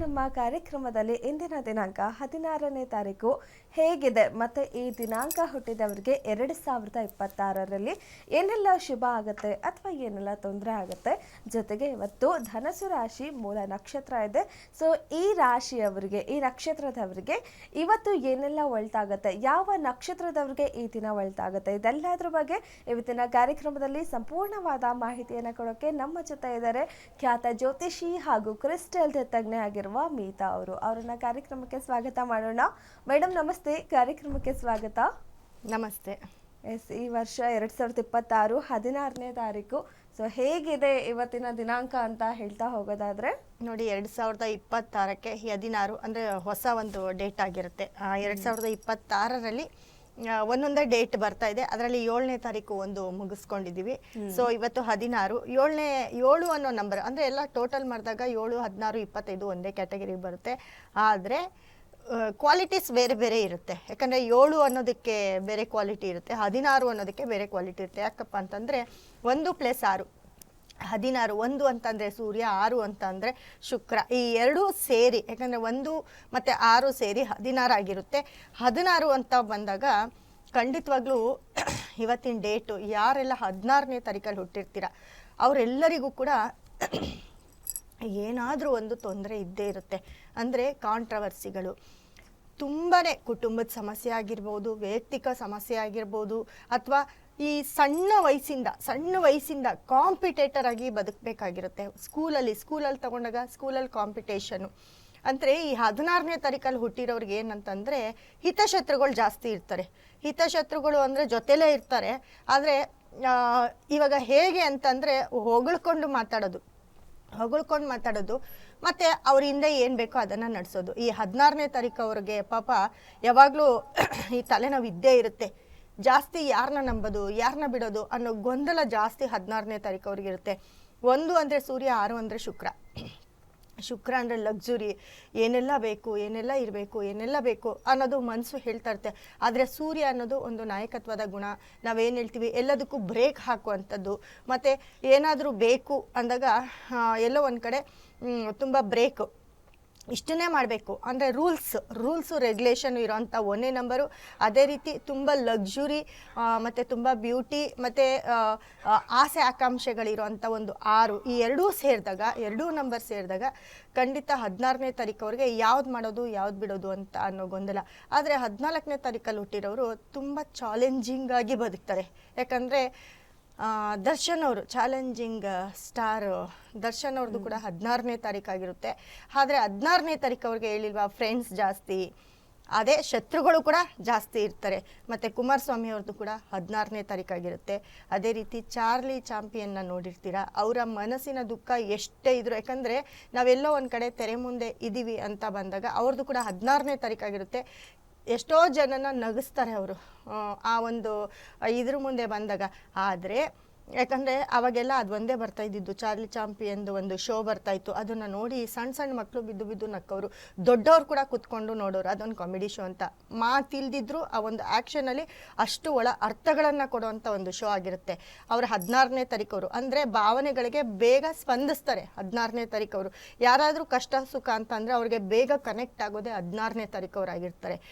ನಮ್ಮ ಕಾರ್ಯಕ್ರಮದಲ್ಲಿ ಇಂದಿನ ದಿನಾಂಕ ಹದಿನಾರನೇ ತಾರೀಕು ಹೇಗಿದೆ? ಮತ್ತೆ ಈ ದಿನಾಂಕ ಹುಟ್ಟಿದವರಿಗೆ ಎರಡು ಸಾವಿರದ ಇಪ್ಪತ್ತಾರರಲ್ಲಿ ಏನೆಲ್ಲ ಶುಭ ಆಗುತ್ತೆ ಅಥವಾ ಏನೆಲ್ಲ ತೊಂದರೆ ಆಗುತ್ತೆ? ಜೊತೆಗೆ ಇವತ್ತು ಧನಸು ರಾಶಿ ಮೂಲ ನಕ್ಷತ್ರ ಇದೆ. ಸೊ ಈ ರಾಶಿಯವರಿಗೆ, ಈ ನಕ್ಷತ್ರದವರಿಗೆ ಇವತ್ತು ಏನೆಲ್ಲ ಒಳ್ತಾಗುತ್ತೆ? ಯಾವ ನಕ್ಷತ್ರದವರಿಗೆ ಈ ದಿನ ಒಳ್ತಾಗುತ್ತೆ? ಇದೆಲ್ಲದರ ಬಗ್ಗೆ ಇವತ್ತಿನ ಕಾರ್ಯಕ್ರಮದಲ್ಲಿ ಸಂಪೂರ್ಣವಾದ ಮಾಹಿತಿಯನ್ನು ಕೊಡೋಕ್ಕೆ ನಮ್ಮ ಜೊತೆ ಇದ್ದಾರೆ. ಖ್ಯಾತ ಜ್ಯೋತಿಷಿ ಹಾಗೂ ಕ್ರಿಸ್ಟಲ್ ತಜ್ಞೆ ಆಗಿರುವ ಮೀತಾ ಅವರು. ಅವರನ್ನ ಕಾರ್ಯಕ್ರಮಕ್ಕೆ ಸ್ವಾಗತ ಮಾಡೋಣ. ಮೇಡಮ್ ನಮಸ್ತೆ. ಕಾರ್ಯಕ್ರಮಕ್ಕೆ ಸ್ವಾಗತ. ನಮಸ್ತೆ. ಎಸ್ ಈ ವರ್ಷ ಎರಡ್ ಸಾವಿರದ ಇಪ್ಪತ್ತಾರು ಹದಿನಾರನೇ ತಾರೀಕು. ಸೊ ಹೇಗಿದೆ ಇವತ್ತಿನ ದಿನಾಂಕ ಅಂತ ಹೇಳ್ತಾ ಹೋಗೋದಾದ್ರೆ? ನೋಡಿ ಎರಡು ಸಾವಿರದ ಇಪ್ಪತ್ತಾರಕ್ಕೆ ಹದಿನಾರು ಅಂದರೆ ಹೊಸ ಒಂದು ಡೇಟ್ ಆಗಿರುತ್ತೆ. ಎರಡು ಸಾವಿರದ ಇಪ್ಪತ್ತಾರರಲ್ಲಿ ಒಂದೊಂದೇ ಡೇಟ್ ಬರ್ತಾ ಇದೆ. ಅದರಲ್ಲಿ ಏಳನೇ ತಾರೀಕು ಒಂದು ಮುಗಿಸ್ಕೊಂಡಿದ್ದೀವಿ. ಸೊ ಇವತ್ತು ಹದಿನಾರು ಏಳನೇ ಏಳು ಅನ್ನೋ ನಂಬರ್ ಅಂದರೆ ಎಲ್ಲ ಟೋಟಲ್ ಮಾಡಿದಾಗ ಏಳು ಹದಿನಾರು ಇಪ್ಪತ್ತೈದು ಒಂದೇ ಕ್ಯಾಟಗರಿ ಬರುತ್ತೆ. ಆದರೆ ಕ್ವಾಲಿಟೀಸ್ ಬೇರೆ ಬೇರೆ ಇರುತ್ತೆ. ಯಾಕಂದರೆ ಏಳು ಅನ್ನೋದಕ್ಕೆ ಬೇರೆ ಕ್ವಾಲಿಟಿ ಇರುತ್ತೆ ಹದಿನಾರು ಅನ್ನೋದಕ್ಕೆ ಬೇರೆ ಕ್ವಾಲಿಟಿ ಇರುತ್ತೆ. ಯಾಕಪ್ಪ ಅಂತಂದರೆ ಒಂದು ಪ್ಲಸ್ ಆರು. ಹದಿನಾರು, ಒಂದು ಅಂತಂದರೆ ಸೂರ್ಯ, ಆರು ಅಂತಂದರೆ ಶುಕ್ರ. ಈ ಎರಡೂ ಸೇರಿ, ಯಾಕಂದರೆ ಒಂದು ಮತ್ತು ಆರು ಸೇರಿ ಹದಿನಾರು ಆಗಿರುತ್ತೆ. ಹದಿನಾರು ಅಂತ ಬಂದಾಗ ಖಂಡಿತವಾಗ್ಲೂ ಇವತ್ತಿನ ಡೇಟು ಯಾರೆಲ್ಲ ಹದಿನಾರನೇ ತಾರೀಕಲ್ಲಿ ಹುಟ್ಟಿರ್ತೀರ, ಅವರೆಲ್ಲರಿಗೂ ಕೂಡ ಏನಾದರೂ ಒಂದು ತೊಂದರೆ ಇದ್ದೇ ಇರುತ್ತೆ. ಅಂದರೆ ಕಾಂಟ್ರವರ್ಸಿಗಳು ತುಂಬಾ ಕುಟುಂಬದ ಸಮಸ್ಯೆ ಆಗಿರ್ಬೋದು, ವೈಯಕ್ತಿಕ ಸಮಸ್ಯೆ ಆಗಿರ್ಬೋದು, ಅಥವಾ ಈ ಸಣ್ಣ ವಯಸ್ಸಿಂದ ಸಣ್ಣ ವಯಸ್ಸಿಂದ ಕಾಂಪಿಟೇಟರ್ ಆಗಿ ಬದುಕಬೇಕಾಗಿರುತ್ತೆ. ಸ್ಕೂಲಲ್ಲಿ ಸ್ಕೂಲಲ್ಲಿ ತಗೊಂಡಾಗ ಸ್ಕೂಲಲ್ಲಿ ಕಾಂಪಿಟೇಷನು ಅಂದರೆ ಈ ಹದಿನಾರನೇ ತಾರೀಕಲ್ಲಿ ಹುಟ್ಟಿರೋರಿಗೆ ಏನಂತಂದರೆ ಹಿತಶತ್ರುಗಳು ಜಾಸ್ತಿ ಇರ್ತಾರೆ. ಹಿತಶತ್ರುಗಳು ಅಂದರೆ ಜೊತೆಲೇ ಇರ್ತಾರೆ. ಆದರೆ ಇವಾಗ ಹೇಗೆ ಅಂತಂದರೆ ಹೊಗಳ್ಕೊಂಡು ಮಾತಾಡೋದು. ಹೊಗಳ್ಕೊಂಡು ಮಾತಾಡೋದು. ಮತ್ತು ಅವರಿಂದ ಏನು ಬೇಕೋ ಅದನ್ನು ನಡೆಸೋದು. ಈ ಹದಿನಾರನೇ ತಾರೀಕು ಅವ್ರಿಗೆ ಪಾಪ ಯಾವಾಗಲೂ ಈ ತಲೆನೋವು ಇದ್ದೇ ಇರುತ್ತೆ. ಜಾಸ್ತಿ ಯಾರನ್ನ ನಂಬೋದು ಯಾರನ್ನ ಬಿಡೋದು ಅನ್ನೋ ಗೊಂದಲ ಜಾಸ್ತಿ ಹದಿನಾರನೇ ತಾರೀಕು ಅವ್ರಿಗೆ ಇರುತ್ತೆ. ಒಂದು ಅಂದರೆ ಸೂರ್ಯ, ಆರು ಅಂದರೆ ಶುಕ್ರ. ಶುಕ್ರ ಅಂದರೆ ಲಕ್ಸುರಿ ಏನೆಲ್ಲ ಬೇಕು, ಏನೆಲ್ಲ ಇರಬೇಕು, ಏನೆಲ್ಲ ಬೇಕು ಅನ್ನೋದು ಮನಸ್ಸು ಹೇಳ್ತಾ ಇರುತ್ತೆ. ಆದರೆ ಸೂರ್ಯ ಅನ್ನೋದು ಒಂದು ನಾಯಕತ್ವದ ಗುಣ. ನಾವೇನು ಹೇಳ್ತೀವಿ? ಎಲ್ಲದಕ್ಕೂ ಬ್ರೇಕ್ ಹಾಕುವಂಥದ್ದು. ಮತ್ತು ಏನಾದರೂ ಬೇಕು ಅಂದಾಗ ಎಲ್ಲೋ ಒಂದು ಕಡೆ ತುಂಬ ಬ್ರೇಕು ಇಷ್ಟನ್ನೇ ಮಾಡಬೇಕು. ಅಂದರೆ ರೂಲ್ಸ್, ರೂಲ್ಸು, ರೆಗ್ಯುಲೇಷನ್ ಇರೋಂಥ ಒಂದೇ ನಂಬರು. ಅದೇ ರೀತಿ ತುಂಬ ಲಗ್ಜುರಿ ಮತ್ತು ತುಂಬ ಬ್ಯೂಟಿ, ಮತ್ತು ಆಸೆ ಆಕಾಂಕ್ಷೆಗಳಿರೋಂಥ ಒಂದು ಆರು. ಈ ಎರಡೂ ಸೇರಿದಾಗ, ಎರಡೂ ನಂಬರ್ ಸೇರಿದಾಗ ಖಂಡಿತ ಹದಿನಾರನೇ ತಾರೀಕವ್ರಿಗೆ ಯಾವ್ದು ಮಾಡೋದು, ಯಾವ್ದು ಬಿಡೋದು ಅಂತ ಅನ್ನೋ ಗೊಂದಲ. ಆದರೆ ಹದಿನಾಲ್ಕನೇ ತಾರೀಕಲ್ಲಿ ಹುಟ್ಟಿರೋರು ತುಂಬ ಚಾಲೆಂಜಿಂಗ್ ಆಗಿ ಬದುಕ್ತಾರೆ. ಯಾಕಂದರೆ ದರ್ಶನ್ ಅವರು ಚಾಲೆಂಜಿಂಗ್ ಸ್ಟಾರ್ ದರ್ಶನ್ ಅವ್ರದ್ದು ಕೂಡ ಹದಿನಾರನೇ ತಾರೀಕಾಗಿರುತ್ತೆ ಆದರೆ ಹದಿನಾರನೇ ತಾರೀಕು ಅವ್ರಿಗೆ ಹೇಳಿಲ್ವಾ ಫ್ರೆಂಡ್ಸ್ ಜಾಸ್ತಿ. ಅದೇ ಶತ್ರುಗಳು ಕೂಡ ಜಾಸ್ತಿ ಇರ್ತಾರೆ. ಮತ್ತು ಕುಮಾರಸ್ವಾಮಿ ಅವ್ರದ್ದು ಕೂಡ ಹದಿನಾರನೇ ತಾರೀಕಾಗಿರುತ್ತೆ ಅದೇ ರೀತಿ ಚಾರ್ಲಿ ಚಾಂಪಿಯನ್ನ ನೋಡಿರ್ತೀರಾ ಅವರ ಮನಸ್ಸಿನ ದುಃಖ ಎಷ್ಟೇ ಇದ್ರು ಯಾಕಂದರೆ ನಾವೆಲ್ಲೋ ಒಂದು ಕಡೆ ತೆರೆ ಮುಂದೆ ಇದ್ದೀವಿ ಅಂತ ಬಂದಾಗ ಅವ್ರದ್ದು ಕೂಡ ಹದಿನಾರನೇ ತಾರೀಕಾಗಿರುತ್ತೆ ಎಷ್ಟೋ ಜನನ ನಗಿಸ್ತಾರೆ ಅವರು. ಆ ಒಂದು ಇದ್ರ ಮುಂದೆ ಬಂದಾಗ. ಆದರೆ, ಯಾಕಂದರೆ ಅವಾಗೆಲ್ಲ ಅದು ಒಂದೇ ಬರ್ತಾ ಇದ್ದಿದ್ದು. ಚಾರ್ಲಿ ಚಾಂಪಿಯನ್ದು ಒಂದು ಶೋ ಬರ್ತಾ ಇತ್ತು. ಅದನ್ನು ನೋಡಿ ಸಣ್ಣ ಸಣ್ಣ ಮಕ್ಕಳು ಬಿದ್ದು ಬಿದ್ದು ನಕ್ಕವರು. ದೊಡ್ಡವ್ರು ಕೂಡ ಕುತ್ಕೊಂಡು ನೋಡೋರು. ಅದೊಂದು ಕಾಮಿಡಿ ಶೋ ಅಂತ. ಮಾತಿಲ್ದಿದ್ರು ಆ ಒಂದು ಆ್ಯಕ್ಷನಲ್ಲಿ ಅಷ್ಟು ಒಳ ಅರ್ಥಗಳನ್ನು ಕೊಡುವಂಥ ಒಂದು ಶೋ ಆಗಿರುತ್ತೆ. ಅವರು ಹದಿನಾರನೇ ತಾರೀಕವರು ಅಂದರೆ ಭಾವನೆಗಳಿಗೆ ಬೇಗ ಸ್ಪಂದಿಸ್ತಾರೆ ಹದಿನಾರನೇ ತಾರೀಕವರು ಯಾರಾದರೂ ಕಷ್ಟ ಸುಖ ಅಂತ ಅಂದರೆ ಅವ್ರಿಗೆ ಬೇಗ ಕನೆಕ್ಟ್ ಆಗೋದೇ ಹದಿನಾರನೇ ತಾರೀಕವ್ರು ಆಗಿರ್ತಾರೆ